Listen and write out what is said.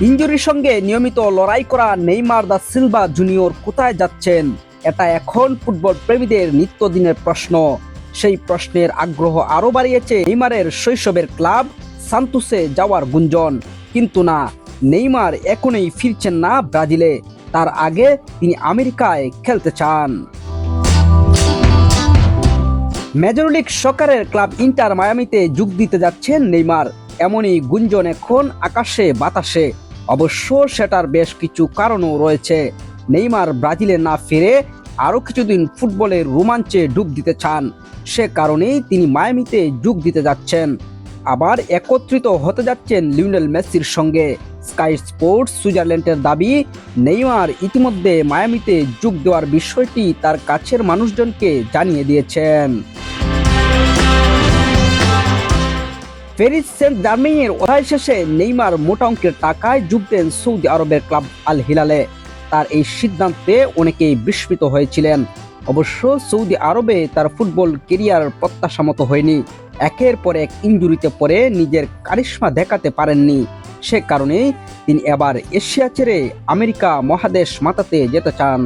ইঞ্জুরির সঙ্গে নিয়মিত লড়াই করা নেইমার দা সিলভা জুনিয়র কোথায় যাচ্ছেন? এটা এখন ফুটবল প্রেমীদের নিত্যদিনের প্রশ্ন। সেই প্রশ্নের আগ্রহ আরও বাড়িয়েছে নেইমারের শৈশবের ক্লাব সান্তুসে যাওয়ার গুঞ্জন। কিন্তু না, নেইমার এখনই ফিরছেন না ব্রাজিলে। তার আগে তিনি আমেরিকায় খেলতে চান। মেজর লিগ সকারের ক্লাব ইন্টার মায়ামিতে যোগ দিতে যাচ্ছেন নেইমার। এমনই গুঞ্জন এখন আকাশে, বাতাসে। অবশ্য সেটার বেশ কিছু কারণও রয়েছে। নেইমার ব্রাজিলে না ফিরে আরও কিছুদিন ফুটবলের রোমাঞ্চে ডুব দিতে চান। সে কারণেই তিনি মায়ামিতে যোগ দিতে যাচ্ছেন। আবার একত্রিত হতে যাচ্ছেন লিওনেল মেসির সঙ্গে। স্কাই স্পোর্টস সুইজারল্যান্ডের দাবি, নেইমার ইতিমধ্যে মায়ামিতে যোগ দেওয়ার বিষয়টি তার কাছের মানুষজনকে জানিয়ে দিয়েছেন। প্যারিস সেন্ট জার্মেইয়ের অধ্যায় শেষে নেইমার মোটা অঙ্কের টাকায় যোগ দেন সৌদি আরবের ক্লাব আল হিলালে তার এই সিদ্ধান্তে অনেকেই বিস্মিত হয়েছিলেন। অবশ্য সৌদি আরবে তার ফুটবল কেরিয়ার প্রত্যাশা মতো হয়নি। একের পর এক ইঞ্জুরিতে পড়ে নিজের কারিশ্মা দেখাতে পারেননি। সে কারণে তিনি এবার এশিয়া ছেড়ে আমেরিকা মহাদেশ মাতাতে যেতে চান।